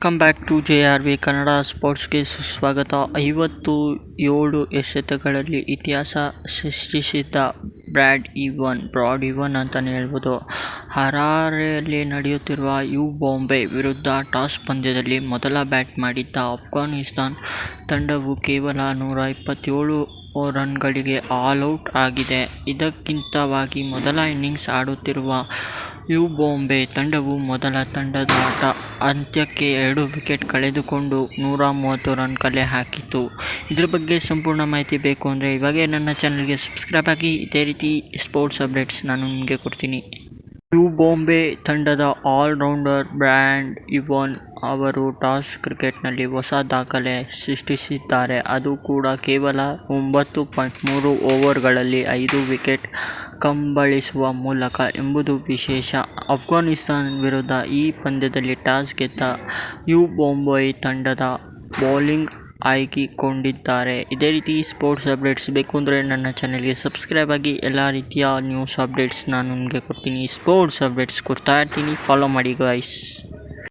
Welcome back to J R V Kannada ಸ್ಪೋರ್ಟ್ಸ್ಗೆ ಸುಸ್ವಾಗತ. ಐವತ್ತು ಏಳು ಎಸೆತಗಳಲ್ಲಿ ಇತಿಹಾಸ ಸೃಷ್ಟಿಸಿದ್ದ ಬ್ರ್ಯಾಡ್ ಇವನ್, ಬ್ರಾಡ್ ಇವನ್ ಅಂತಲೇ ಹೇಳ್ಬೋದು. ಹರಾರೆಯಲ್ಲಿ ನಡೆಯುತ್ತಿರುವ ಯು ಬಾಂಬೆ ವಿರುದ್ಧ ಟಾಸ್ ಪಂದ್ಯದಲ್ಲಿ ಮೊದಲ ಬ್ಯಾಟ್ ಮಾಡಿದ್ದ ಅಫ್ಘಾನಿಸ್ತಾನ್ ತಂಡವು ಕೇವಲ ನೂರ ಇಪ್ಪತ್ತೇಳು ರನ್ಗಳಿಗೆ ಆಲ್ಔಟ್ ಆಗಿದೆ. ಇದಕ್ಕಿಂತವಾಗಿ ಮೊದಲ ಇನ್ನಿಂಗ್ಸ್ ಆಡುತ್ತಿರುವ ಯು ಬಾಂಬೆ ತಂಡವು ಮೊದಲ ತಂಡದ ಆಟ. ಅಂತ್ಯಕ್ಕೆ ಎರಡು ವಿಕೆಟ್ ಕಳೆದುಕೊಂಡು ನೂರ ಮೂವತ್ತು ರನ್ ಕಲೆ ಹಾಕಿತು ಇದ್ರ ಬಗ್ಗೆ ಸಂಪೂರ್ಣ ಮಾಹಿತಿ ಬೇಕು ಅಂದರೆ ಇವಾಗೇ ನನ್ನ ಚಾನಲ್ಗೆ ಸಬ್ಸ್ಕ್ರೈಬ್ ಆಗಿ. ಇದೇ ರೀತಿ ಸ್ಪೋರ್ಟ್ಸ್ ಅಪ್ಡೇಟ್ಸ್ ನಾನು ನಿಮಗೆ ಕೊಡ್ತೀನಿ. ಯು ಬಾಂಬೆ ತಂಡದ ಆಲ್ರೌಂಡರ್ ಬ್ರ್ಯಾಂಡ್ ಇವನ್ ಅವರು ಟಾಸ್ ಕ್ರಿಕೆಟ್ನಲ್ಲಿ ಹೊಸ ದಾಖಲೆ ಸೃಷ್ಟಿಸಿದ್ದಾರೆ. ಅದು ಕೂಡ ಕೇವಲ ಒಂಬತ್ತು ಪಾಯಿಂಟ್ ಮೂರು ಓವರ್ಗಳಲ್ಲಿ ಐದು ವಿಕೆಟ್ ಕಂಬಳಿಸುವ ಮೂಲಕ ಎಂಬುದು ವಿಶೇಷ. ಅಫ್ಘಾನಿಸ್ತಾನ್ ವಿರುದ್ಧ ಈ ಪಂದ್ಯದಲ್ಲಿ ಟಾಸ್ ಗೆದ್ದ ಯು ಬೊಂಬೈ ತಂಡದ ಬೌಲಿಂಗ್ ಆಯ್ದುಕೊಂಡಿದ್ದಾರೆ ಇದೇ ರೀತಿ ಸ್ಪೋರ್ಟ್ಸ್ ಅಪ್ಡೇಟ್ಸ್ ಬೇಕು ಅಂದರೆ ನನ್ನ ಚಾನಲ್ಗೆ ಸಬ್ಸ್ಕ್ರೈಬ್ ಆಗಿ ಎಲ್ಲ ರೀತಿಯ ನ್ಯೂಸ್ ಅಪ್ಡೇಟ್ಸ್ ನಾನು ನಿಮಗೆ ಕೊಡ್ತೀನಿ. ಸ್ಪೋರ್ಟ್ಸ್ ಅಪ್ಡೇಟ್ಸ್ ಕೊಡ್ತಾ ಇರ್ತೀನಿ. ಫಾಲೋ ಮಾಡಿ ಗೈಸ್